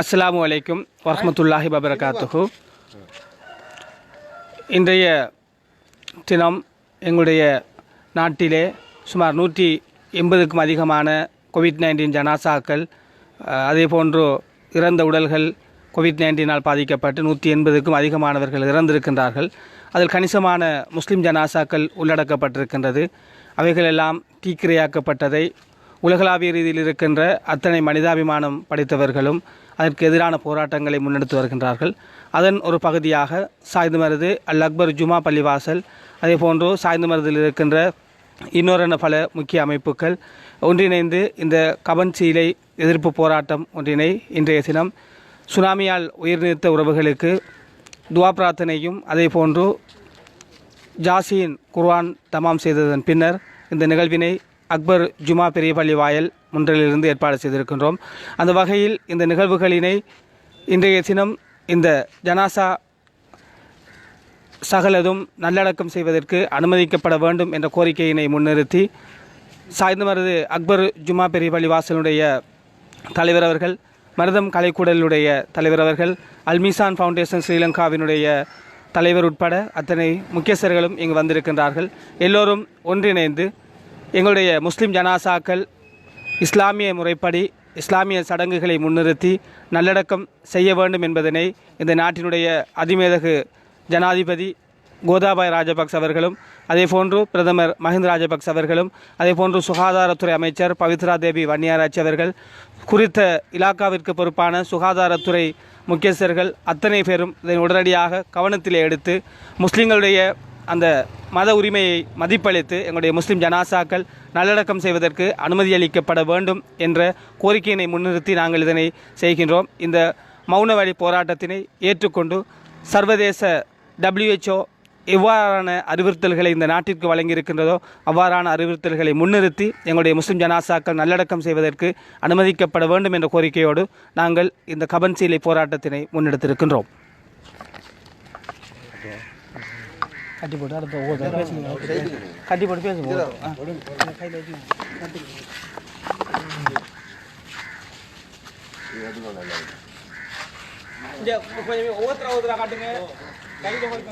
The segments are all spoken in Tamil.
அஸ்ஸலாமு அலைக்கும் வரமத்துல்லாஹி வபரகாத்துஹு. இன்றைய தினம் எங்களுடைய நாட்டிலே சுமார் நூற்றி எண்பதுக்கும் அதிகமான கோவிட் நைன்டீன் ஜனாசாக்கள் அதே போன்று இறந்த உடல்கள் கோவிட் நைன்டீனால் பாதிக்கப்பட்டு நூற்றி எண்பதுக்கும் அதிகமானவர்கள் இறந்திருக்கின்றார்கள். அதில் கணிசமான முஸ்லீம் ஜனாசாக்கள் உள்ளடக்கப்பட்டிருக்கின்றது. அவைகளெல்லாம் தீக்கிரையாக்கப்பட்டதை உலகளாவிய ரீதியில் இருக்கின்ற அத்தனை மனிதாபிமானம் படைத்தவர்களும் அதற்கு எதிரான போராட்டங்களை முன்னெடுத்து வருகின்றார்கள். அதன் ஒரு பகுதியாக சாய்ந்து மருது அல் அக்பர் ஜுமா பள்ளிவாசல் அதே போன்று சாய்ந்து மருதில் இருக்கின்ற இன்னொரு பல முக்கிய அமைப்புகள் ஒன்றிணைந்து இந்த கபன் சீலை எதிர்ப்பு போராட்டம் ஒன்றினை இன்றைய தினம் சுனாமியால் உயிர்நீத்த உறவுகளுக்கு துவா பிரார்த்தனையும் அதே போன்று ஜாசியின் குர்ஆன் தமாம் செய்ததன் பின்னர் இந்த நிகழ்வினை அக்பர் ஜுமா பெரியபள்ளி வாயல் முன்றிலிருந்து ஏற்பாடு செய்திருக்கின்றோம். அந்த வகையில் இந்த நிகழ்வுகளினை இன்றைய தினம் இந்த ஜனாசா சகலதும் நல்லடக்கம் செய்வதற்கு அனுமதிக்கப்பட வேண்டும் என்ற கோரிக்கையினை முன்னிறுத்தி சாய்ந்த மருது அக்பர் ஜுமா பெரியபள்ளி வாசலுடைய தலைவர் அவர்கள் மருதம் கலைக்கூடலுடைய தலைவர் அவர்கள் அல்மிசான் ஃபவுண்டேஷன் ஸ்ரீலங்காவினுடைய தலைவர் உட்பட அத்தனை முக்கியஸ்தர்களும் இங்கு வந்திருக்கின்றார்கள். எல்லோரும் ஒன்றிணைந்து எங்களுடைய முஸ்லீம் ஜனாசாக்கள் இஸ்லாமிய முறைப்படி இஸ்லாமிய சடங்குகளை முன்னிறுத்தி நல்லடக்கம் செய்ய வேண்டும் என்பதனை இந்த நாட்டினுடைய அதிமேதகு ஜனாதிபதி கோதாபாய் ராஜபக்ஸ் அவர்களும் அதே போன்று பிரதமர் மஹிந்த ராஜபக்ஸ் அவர்களும் அதே போன்று சுகாதாரத்துறை அமைச்சர் பவித்ரா தேவி வன்னியாராட்சி அவர்கள் குறித்த இலாக்காவிற்கு பொறுப்பான சுகாதாரத்துறை முக்கியஸ்தர்கள் அத்தனை பேரும் இதை உடனடியாக கவனத்திலே எடுத்து முஸ்லீம்களுடைய அந்த மத உரிமையை மதிப்பளித்து எங்களுடைய முஸ்லிம் ஜனாசாக்கள் நல்லடக்கம் செய்வதற்கு அனுமதி அளிக்கப்பட வேண்டும் என்ற கோரிக்கையினை முன்னிறுத்தி நாங்கள் இதனை செய்கின்றோம். இந்த மௌன வழி போராட்டத்தினை ஏற்றுக்கொண்டு சர்வதேச டபிள்யூஹெச்ஓ எவ்வாறான அறிவுறுத்தல்களை இந்த நாட்டிற்கு வழங்கியிருக்கின்றதோ அவ்வாறான அறிவுறுத்தல்களை முன்னிறுத்தி எங்களுடைய முஸ்லிம் ஜனாசாக்கள் நல்லடக்கம் செய்வதற்கு அனுமதிக்கப்பட வேண்டும் என்ற கோரிக்கையோடு நாங்கள் இந்த கபன்சீலை போராட்டத்தினை முன்னெடுத்திருக்கின்றோம். கட்டி போட்டு அடுத்த பேசுங்க கட்டி போட்டு பேசுங்க கொஞ்சம் ஒவ்வொருத்தர ஒவ்வொருத்தர காட்டுங்க கையில் கொடுக்க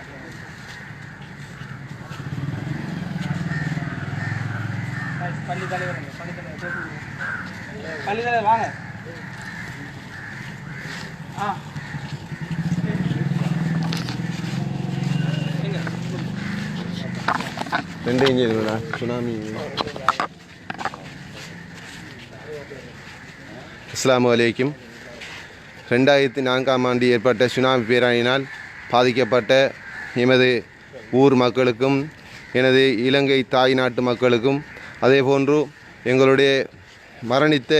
பள்ளி தலைவர் பள்ளி தலைவர் பள்ளி தலைவர் வாங்க. ஆ. ரெண்டு ரெண்டு இன்ஜின் சுனாமி. அஸ்ஸலாமு வலைக்கும் ரெண்டாயிரத்தி நான்காம் ஆண்டு ஏற்பட்ட சுனாமி பேரணியினால் பாதிக்கப்பட்ட எமது ஊர் மக்களுக்கும் எனது இலங்கை தாய் நாட்டு மக்களுக்கும் அதே போன்று எங்களுடைய மரணித்த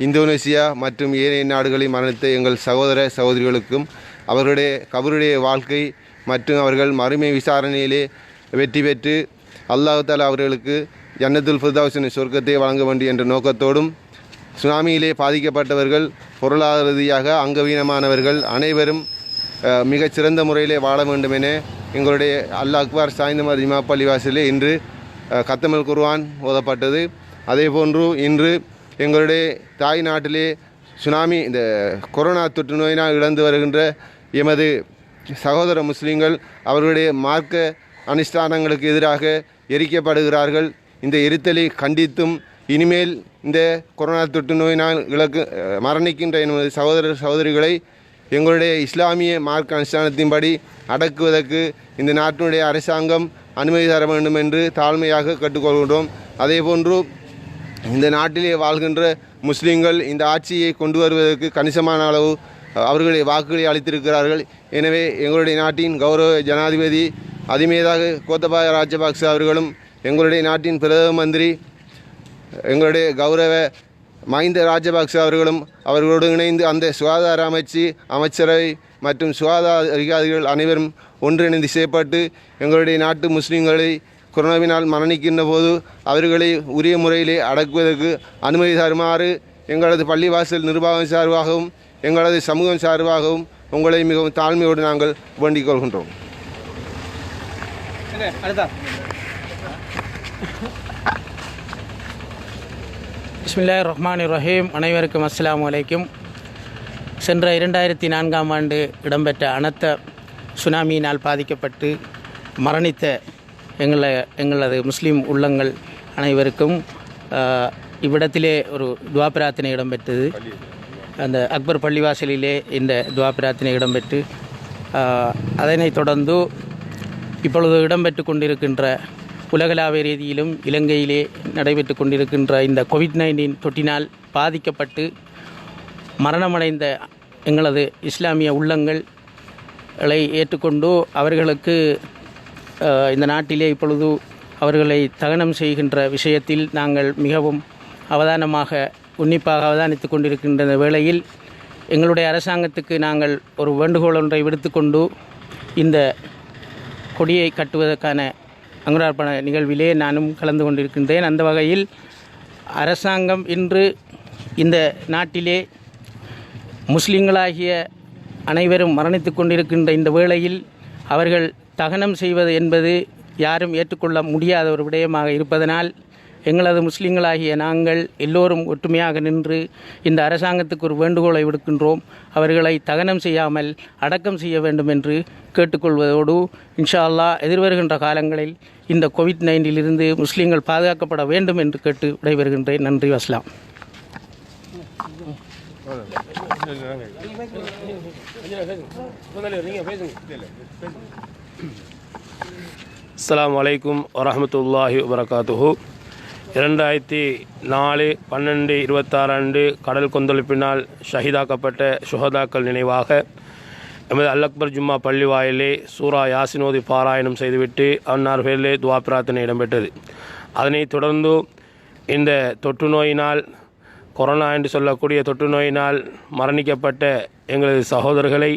இந்தோனேசியா மற்றும் ஏனைய நாடுகளில் மரணித்த எங்கள் சகோதர சகோதரிகளுக்கும் அவர்களுடைய கபருடைய வாழ்க்கை மற்றும் அவர்கள் மறுமை விசாரணையிலே வெற்றி பெற்று அல்லாஹ் தாலா அவர்களுக்கு ஜன்னத்துல் ஃபிர்தௌஸின் சொர்க்கத்தை வழங்க வேண்டும் என்ற நோக்கத்தோடும் சுனாமியிலே பாதிக்கப்பட்டவர்கள் பொருளாதார ரீதியாக அங்கவீனமானவர்கள் அனைவரும் மிகச்சிறந்த சிறந்த முறையிலே வாழ வேண்டும் என எங்களுடைய அல்லாஹ் அக்பார் சாய்ந்தமர் ஜிமா பள்ளிவாசலில் இன்று கத்தமிழ் குருவான் ஓதப்பட்டது. அதே போன்று இன்று எங்களுடைய தாய் நாட்டிலே சுனாமி இந்த கொரோனா தொற்று நோயினால் இழந்து வருகின்ற எமது சகோதர முஸ்லீம்கள் அவர்களுடைய மார்க்க அனுஷ்டானங்களுக்கு எதிராக எரிக்கப்படுகிறார்கள். இந்த எரித்தலை கண்டித்தும் இனிமேல் இந்த கொரோனா தொற்று நோயினால் இழக்கு மரணிக்கின்ற எமது சகோதர சகோதரிகளை எங்களுடைய இஸ்லாமிய மார்க்க அனுஷ்டானத்தின்படி அடக்குவதற்கு இந்த நாட்டினுடைய அரசாங்கம் அனுமதி தர வேண்டும் என்று தாழ்மையாக கேட்டுக்கொள்கின்றோம். அதேபோன்று இந்த நாட்டிலே வாழ்கின்ற முஸ்லீம்கள் இந்த ஆட்சியை கொண்டு வருவதற்கு கணிசமான அளவு அவர்களை வாக்குகளை அளித்திருக்கிறார்கள். எனவே எங்களுடைய நாட்டின் கௌரவ ஜனாதிபதி அதிமேதாக கோத்தபாய ராஜபக்ச அவர்களும் எங்களுடைய நாட்டின் பிரதம மந்திரி எங்களுடைய கௌரவ மஹிந்த ராஜபக்ச அவர்களும் அவர்களோடு இணைந்து அந்த சுகாதார அமைச்சு அமைச்சரவை மற்றும் சுகாதார அதிகாரிகள் அனைவரும் ஒன்றிணைந்து செய்யப்பட்டு எங்களுடைய நாட்டு முஸ்லீம்களை கொரோனாவினால் மரணிக்கின்ற போது அவர்களை உரிய முறையிலே அடக்குவதற்கு அனுமதி தருமாறு எங்களது பள்ளிவாசல் நிர்வாகம் சார்பாகவும் எங்களது சமூகம் சார்பாகவும் உங்களை மிகவும் தாழ்மையோடு நாங்கள் வேண்டிக் கொள்கின்றோம். அடுத்தா பிஸ்மில்லாஹ் ரஹ்மான் ரஹீம். அனைவருக்கும் அஸ்ஸலாமு அலைக்கும். சென்ற இரண்டாயிரத்தி நான்காம் ஆண்டு இடம்பெற்ற அனர்த்த சுனாமியினால் பாதிக்கப்பட்டு மரணித்த எங்களை எங்களது முஸ்லீம் உள்ளங்கள் அனைவருக்கும் இவ்விடத்திலே ஒரு துவா பிரார்த்தனை இடம்பெற்றது. அந்த அக்பர் பள்ளிவாசலிலே இந்த துவா பிரார்த்தனை இடம்பெற்று அதனைத் தொடர்ந்து இப்பொழுது இடம்பெற்று கொண்டிருக்கின்ற உலகளாவிய ரீதியிலும் இலங்கையிலே நடைபெற்று கொண்டிருக்கின்ற இந்த கோவிட் நைன்டீன் தொற்றினால் பாதிக்கப்பட்டு மரணமடைந்த எங்களது இஸ்லாமிய உள்ளங்களை ஏற்றுக்கொண்டு அவர்களுக்கு இந்த நாட்டிலே இப்பொழுது அவர்களை தகனம் செய்கின்ற விஷயத்தில் நாங்கள் மிகவும் அவதானமாக உன்னிப்பாக அவதானித்து கொண்டிருக்கின்ற வேளையில் எங்களுடைய அரசாங்கத்துக்கு நாங்கள் ஒரு வேண்டுகோள் ஒன்றை விடுத்துக்கொண்டு இந்த கொடியை கட்டுவதற்கான அங்குரார்ப்பண நிகழ்விலே நானும் கலந்து கொண்டிருக்கின்றேன். அந்த வகையில் அரசாங்கம் இன்று இந்த நாட்டிலே முஸ்லிம்களாகிய அனைவரும் மரணித்து கொண்டிருக்கின்ற இந்த வேளையில் அவர்கள் தகனம் செய்வது என்பது யாரும் ஏற்றுக்கொள்ள முடியாத ஒரு விடயமாக இருப்பதனால் எங்களது முஸ்லிம்களாகிய நாங்கள் எல்லோரும் ஒற்றுமையாக நின்று இந்த அரசாங்கத்துக்கு ஒரு வேண்டுகோளை விடுக்கின்றோம். அவர்களை தகனம் செய்யாமல் அடக்கம் செய்ய வேண்டும் என்று கேட்டுக்கொள்வதோடு இன்ஷா அல்லா எதிர்வருகின்ற காலங்களில் இந்த கோவிட் நைன்டிலிருந்து முஸ்லீம்கள் பாதுகாக்கப்பட வேண்டும் என்று கேட்டு விடைபெறுகின்றேன். நன்றி வஸ்லாம். அஸ்லாம் வலைக்கும் வரமத்துல்லாஹி வரகாத்துஹூ இரண்டாயிரத்தி நாலு பன்னெண்டு இருபத்தாறாண்டு கடல் கொந்தளிப்பினால் ஷஹீதாக்கப்பட்ட சுஹதாக்கள் நினைவாக எமது அல்லக்பர் ஜும்மா பள்ளி வாயிலே சூரா யாசினோதி பாராயணம் செய்துவிட்டு அன்னார் பேரிலே துவா பிரார்த்தனை இடம்பெற்றது. அதனைத் தொடர்ந்து இந்த தொற்று நோயினால் கொரோனா என்று சொல்லக்கூடிய தொற்று நோயினால் மரணிக்கப்பட்ட எங்களது சகோதரர்களை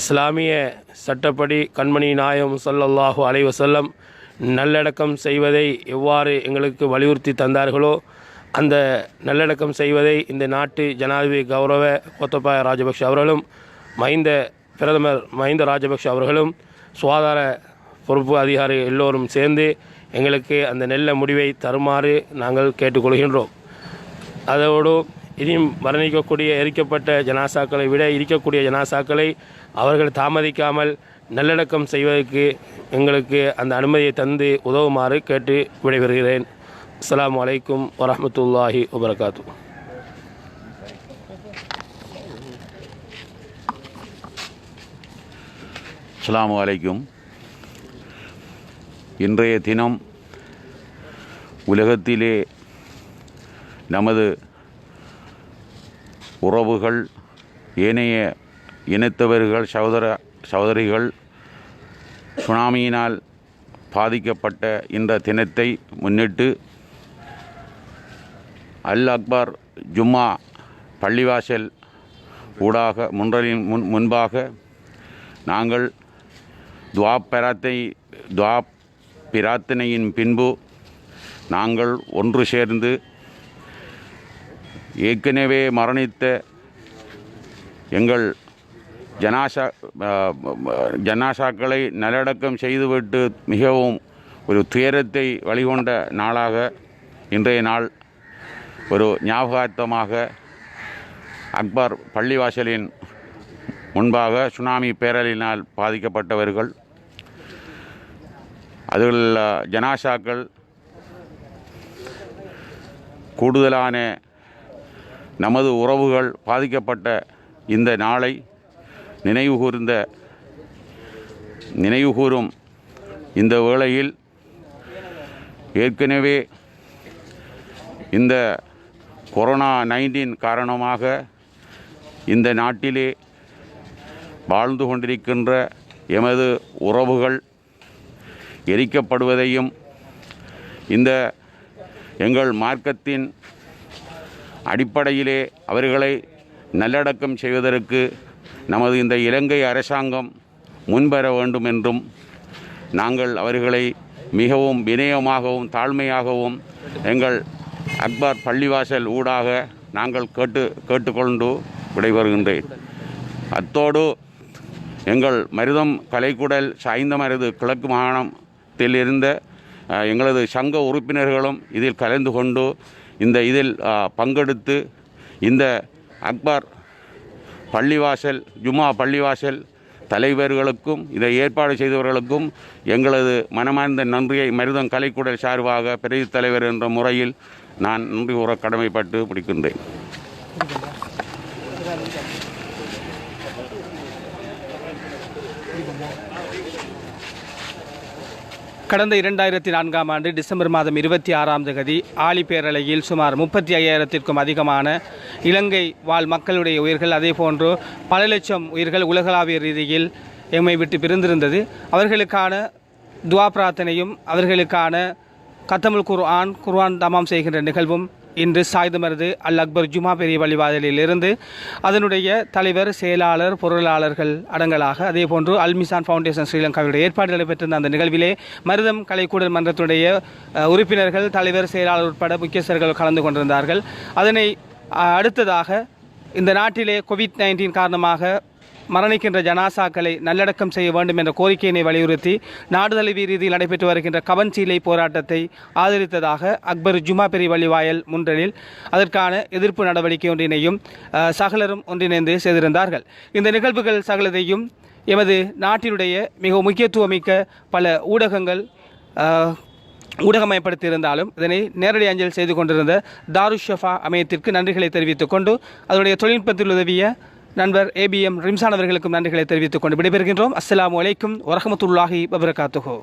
இஸ்லாமிய சட்டப்படி கண்மணி நாயம் ஸல்லல்லாஹு அலைஹி செல்லம் நல்லடக்கம் செய்வதை எவ்வாறு எங்களுக்கு வலியுறுத்தி தந்தார்களோ அந்த நல்லடக்கம் செய்வதை இந்த நாட்டு ஜனாதிபதி கௌரவ கோத்தபாய ராஜபக்ஷ அவர்களும் மஹிந்த பிரதமர் மஹிந்த ராஜபக்ஷ அவர்களும் சுகாதார பொறுப்பு அதிகாரி எல்லோரும் சேர்ந்து எங்களுக்கு அந்த நல்ல முடிவை தருமாறு நாங்கள் கேட்டுக்கொள்கின்றோம். அதோடு இனியும் மரணிக்கக்கூடிய எரிக்கப்பட்ட ஜனாசாக்களை விட இருக்கக்கூடிய ஜனாசாக்களை அவர்கள் தாமதிக்காமல் நல்லடக்கம் செய்வதற்கு எங்களுக்கு அந்த அனுமதியை தந்து உதவுமாறு கேட்டு விடைபெறுகிறேன். அஸ்லாம் அலைக்கும் வரமத்துல்லாஹி வபரகாத்து. அஸ்லாம் அலைக்கும். இன்றைய தினம் உலகத்திலே நமது உறவுகள் ஏனைய இனத்தவர்கள் சகோதர சகோதரிகள் சுனாமியினால் பாதிக்கப்பட்ட இந்த தினத்தை முன்னிட்டு அல் அக்பர் ஜும்மா பள்ளிவாசல் ஊடாக முன்றலின் முன் முன்பாக நாங்கள் துவா பிரார்த்தை துவா பிரார்த்தனையின் பின்பு நாங்கள் ஒன்று சேர்ந்து ஏற்கனவே மரணித்த எங்கள் ஜனாசா ஜனாசாக்களை நல்லடக்கம் செய்துவிட்டு மிகவும் ஒரு துயரத்தை வழிகொண்ட நாளாக இன்றைய நாள் ஒரு ஞாபகார்த்தமாக அக்பர் பள்ளிவாசலின் முன்பாக சுனாமி பேரலினால் பாதிக்கப்பட்டவர்கள். அதில் ஜனாசாக்கள் கூடுதலான நமது உறவுகள் பாதிக்கப்பட்ட இந்த நாளை நினைவு கூர்ந்த நினைவு கூறும் இந்த வேளையில் ஏற்கனவே இந்த கொரோனா நைன்டீன் காரணமாக இந்த நாட்டிலே வாழ்ந்து கொண்டிருக்கின்ற எமது உறவுகள் எரிக்கப்படுவதையும் இந்த எங்கள் மார்க்கத்தின் அடிப்படையிலே அவர்களை நல்லடக்கம் செய்வதற்கு நமது இந்த இலங்கை அரசாங்கம் முன்வர வேண்டும் என்றும் நாங்கள் அவர்களை மிகவும் வினயமாகவும் தாழ்மையாகவும் எங்கள் அக்பர் பள்ளிவாசல் ஊடாக நாங்கள் கேட்டு கேட்டுக்கொண்டு விடைபெறுகின்றேன். அத்தோடு எங்கள் மருதம் கலைக்குடல் சாய்ந்த மருது கிழக்கு மாகாணத்தில் இருந்த எங்களது சங்க உறுப்பினர்களும் இதில் கலந்து கொண்டு இந்த இதில் பங்கெடுத்து இந்த அக்பர் பள்ளிவாசல் ஜுமா பள்ளிவாசல் தலைவர்களுக்கும் இதை ஏற்பாடு செய்தவர்களுக்கும் எங்களது மனமார்ந்த நன்றியை மருதம் கலைக்குடல் சார்பாக பிரதி தலைவர் என்ற முறையில் நான் நன்றி கூற கடமைப்பட்டு முடிக்கின்றேன். கடந்த இரண்டாயிரத்தி நான்காம் ஆண்டு டிசம்பர் மாதம் இருபத்தி ஆறாம் தேதி ஆலி பேரலையில் சுமார் முப்பத்தி ஐயாயிரத்திற்கும் அதிகமான இலங்கை வாழ் மக்களுடைய உயிர்கள் அதேபோன்று பல லட்சம் உயிர்கள் உலகளாவிய ரீதியில் எம்மை விட்டு பிரிந்திருந்தது. அவர்களுக்கான துவா பிரார்த்தனையும் அவர்களுக்கான கத்தமுல் குர்ஆன் குர்ஆன் தமாம் செய்கின்ற நிகழ்வும் இன்று சாய்ந்தமருது அல் அக்பர் ஜுமா பெரிய பள்ளிவாதலிலிருந்து அதனுடைய தலைவர் செயலாளர் பொருளாளர்கள் அடங்கலாக அதே போன்று அல்மிசான் ஃபவுண்டேஷன் ஸ்ரீலங்காவுடைய ஏற்பாடு நடைபெற்றிருந்த அந்த நிகழ்விலே மருதம் கலைக்கூடல் மன்றத்துடைய உறுப்பினர்கள் தலைவர் செயலாளர் உட்பட முக்கியஸ்தர்கள் கலந்து கொண்டிருந்தார்கள். அதனை அடுத்ததாக இந்த நாட்டிலே கோவிட் நைன்டீன் காரணமாக மரணிக்கின்ற ஜனாசாக்களை நல்லடக்கம் செய்ய வேண்டும் என்ற கோரிக்கையினை வலியுறுத்தி நாடு தழுவிய ரீதியில் நடைபெற்று வருகின்ற கவன்சீலை போராட்டத்தை ஆதரித்ததாக அக்பர் ஜுமா பெரி வழிவாயல் முன்றலில் அதற்கான எதிர்ப்பு நடவடிக்கை ஒன்றினையும் சகலரும் ஒன்றிணைந்து செய்திருந்தார்கள். இந்த நிகழ்வுகள் சகலதையும் எமது நாட்டினுடைய மிக முக்கியத்துவமிக்க பல ஊடகங்கள் ஊடகமயப்படுத்தியிருந்தாலும் இதனை நேரடி அஞ்சல் செய்து கொண்டிருந்த தாருஷஃபா அமையத்திற்கு நன்றிகளை தெரிவித்துக் கொண்டு அதனுடைய தொழில்நுட்பத்தில் உதவிய நண்பர் ஏபிஎம் ரிம்சான் அவர்களுக்கும் நன்றிகளை தெரிவித்துக் கொண்டு விடைபெறுகின்றோம். அஸ்லாம் அலைக்கும் வரமத்துல்லாஹி வபரகாத்துஹு.